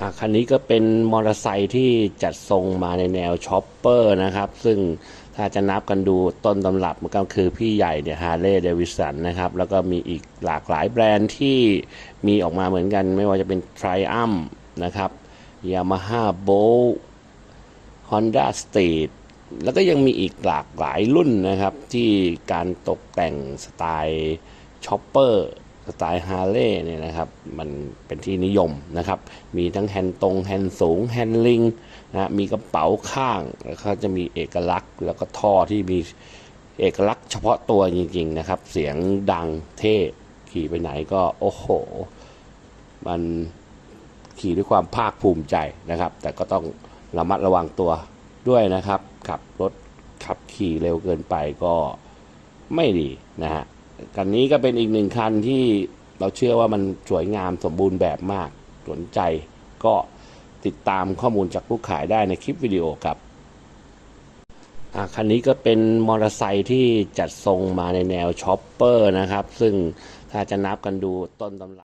อะคันนี้ก็เป็นมอเตอร์ไซค์ที่จัดทรงมาในแนวช็อปเปอร์นะครับ ซึ่งถ้าจะนับกันดูต้นตำรับมันก็คือพี่ใหญ่เนี่ยฮาร์เลย์เดวิสันนะครับ แล้วก็มีอีกหลากหลายแบรนด์ที่มีออกมาเหมือนกัน ไม่ว่าจะเป็น t r i u m p นะครับ Yamaha Bolt Honda Street แล้วก็ยังมีอีกหลากหลายรุ่นนะครับ ที่การตกแต่งสไตล์ช็อปเปอร์ สไตล์ฮาร์เลย์เนี่ยนะครับมันเป็นที่นิยมนะครับ มีทั้งแฮนด์ตรงแฮนด์สูงแฮนด์ลิงนะมีกระเป๋าข้างแล้วก็จะมีเอกลักษณ์ แล้วก็ท่อที่มีเอกลักษณ์เฉพาะตัวจริงๆนะครับ เสียงดังเท่ขี่ไปไหนก็โอ้โห มันขี่ด้วยความภาคภูมิใจนะครับ แต่ก็ต้องระมัดระวังตัวด้วยนะครับ ขับรถขับขี่เร็วเกินไปก็ไม่ดีนะฮะ คันนี้ก็เป็นอีกหนึ่งคันที่เราเชื่อว่ามันสวยงามสมบูรณ์แบบมาก สนใจก็ติดตามข้อมูลจากผู้ขายได้ในคลิปวิดีโอครับคันนี้ก็เป็นมอเตอร์ไซค์ที่จัดทรงมาในแนวช็อปเปอร์นะครับ ซึ่งถ้าจะนับกันดูต้นตำรับ